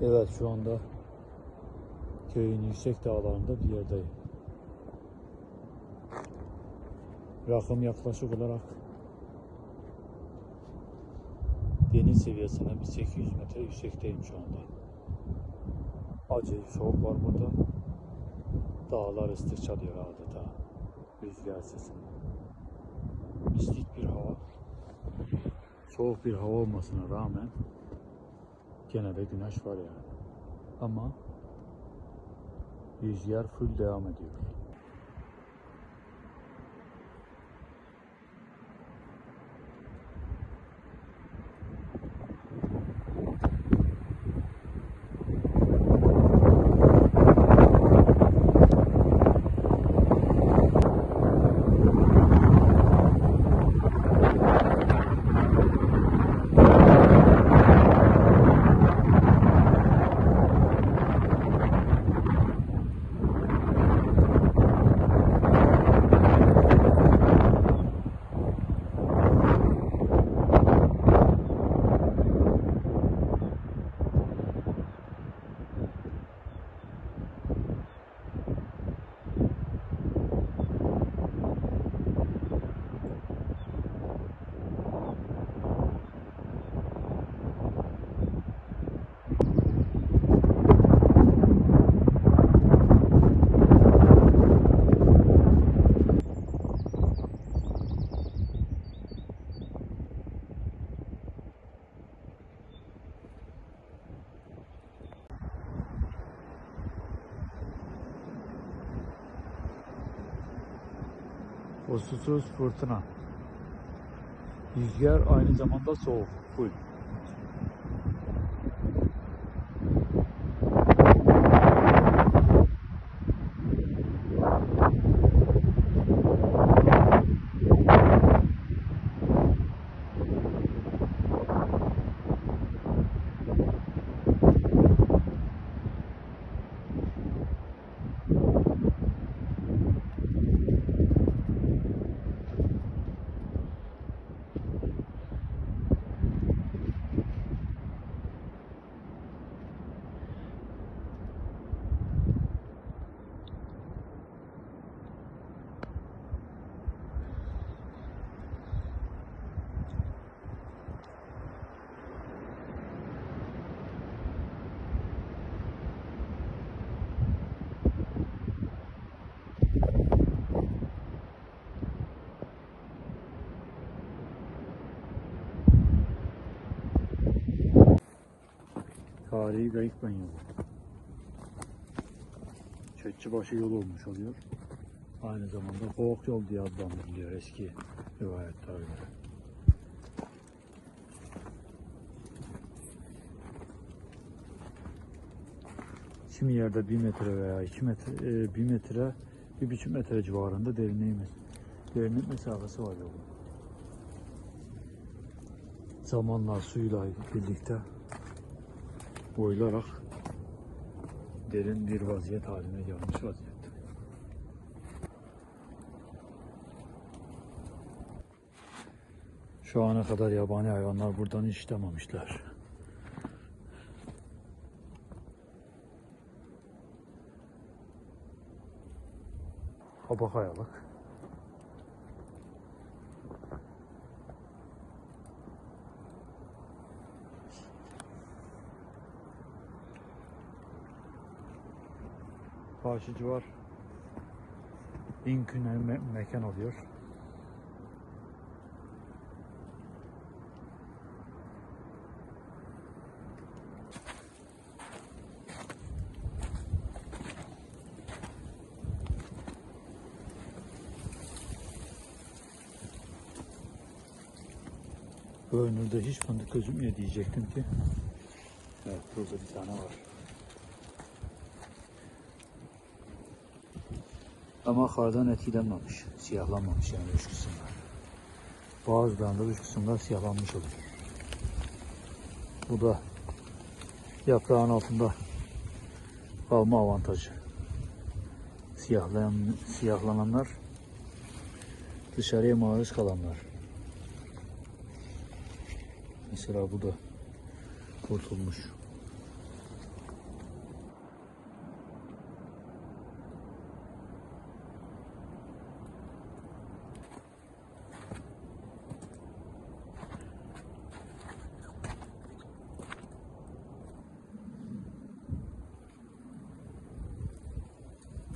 Evet şu anda köyün yüksek dağlarında bir yerdeyim. Rakım yaklaşık olarak deniz seviyesinden 1800 metre yüksekteyim şu anda. Acayip soğuk var burada. Dağlar ıslık çalıyor adeta. Rüzgar sesinde. Mistik bir hava. Soğuk bir hava olmasına rağmen gene de güneş var yani. Ama rüzgar full devam ediyor. O fırtına. Rüzgar aynı zamanda soğuk. Full. Tarihi Gayıkban yolu. Çökçübaşı yolu olmuş oluyor. Aynı zamanda Boğuk yol diye adlandırılıyor eski rivayetlere göre. Kimi yerde 1 metre veya 2 metre, 1 metre, 1,5 metre civarında derinliği, derinlik mesafesi var yolun. Zamanla suyla birlikte boylarak derin bir vaziyet haline gelmiş vaziyette. Şu ana kadar yabani hayvanlar buradan hiç işlememişler. Kaba kayalık. Karşı civar İnküne me- mekan oluyor. Görünürde hiç fındık gözükmüyor diyecektim ki. Evet burada bir tane var. Ama kardan etkilenmemiş, siyahlanmamış yani üç kısımlar. Bazılarında üç kısımlar siyahlanmış oluyor. Bu da yaprağın altında kalma avantajı. Siyahlayan, siyahlananlar dışarıya maruz kalanlar. Mesela bu da kurtulmuş.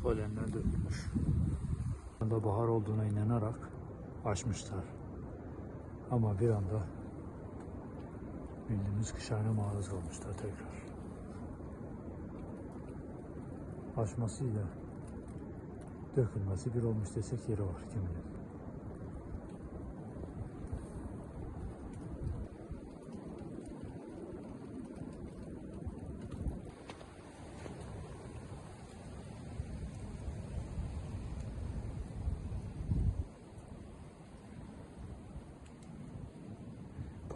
Polenler dökülmüş. Anda bahar olduğuna inanarak açmışlar. Ama bir anda bildiğimiz kış ayına maruz kalmışlar tekrar. Açmasıyla dökülmesi bir olmuş desek yeri var kim bilir.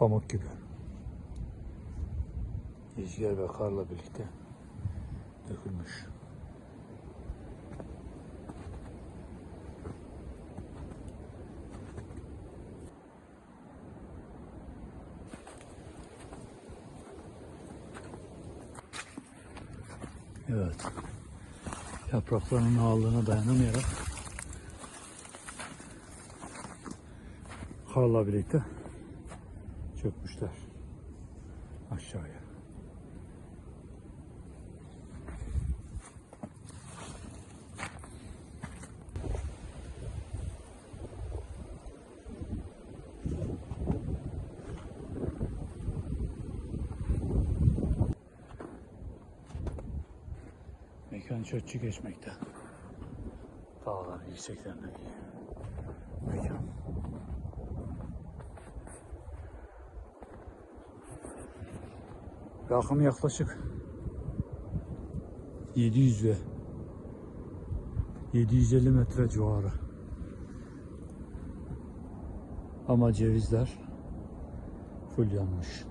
Pamuk gibi. Rüzgar ve karla birlikte dökülmüş. Evet. Yapraklarının ağırlığına dayanamayarak karla birlikte çökmüşler aşağıya. Mekan çökçü geçmekte. Dağların yükseklerindeki mekan. Rakım yaklaşık 700 ve 750 metre civarı. Ama cevizler full yanmış.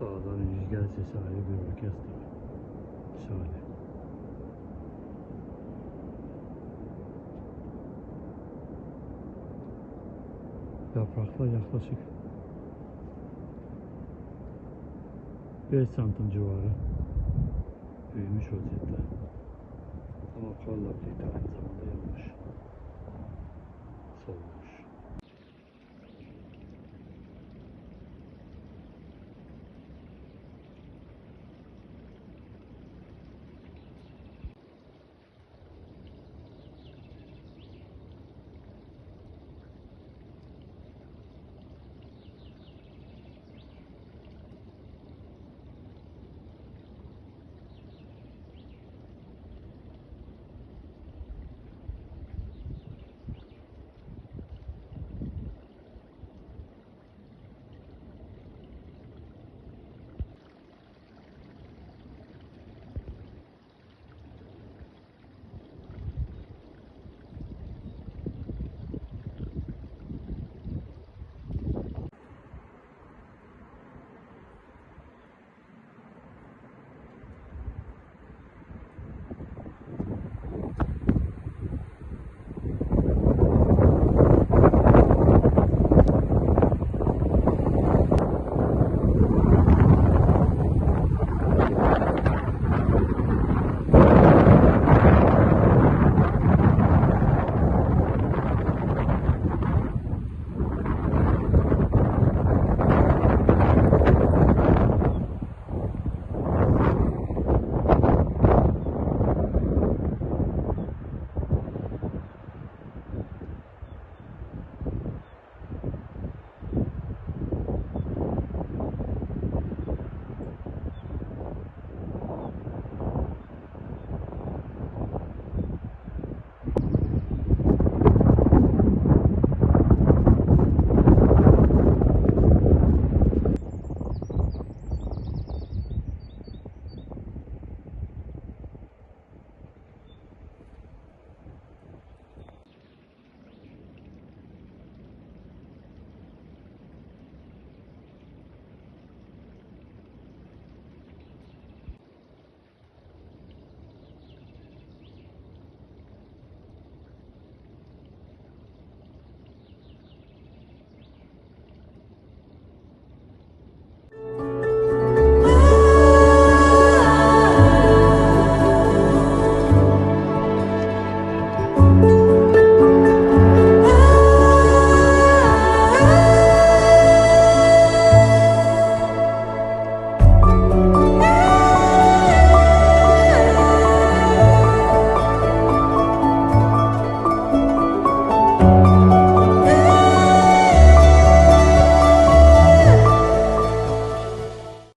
Dağların rüzgar sesi ayrı bir orkestra. Şahane. Yapraklar yaklaşık 5 santim civarı büyümüş vaziyette. Ama karla birlikte aynı zamanda yanmış.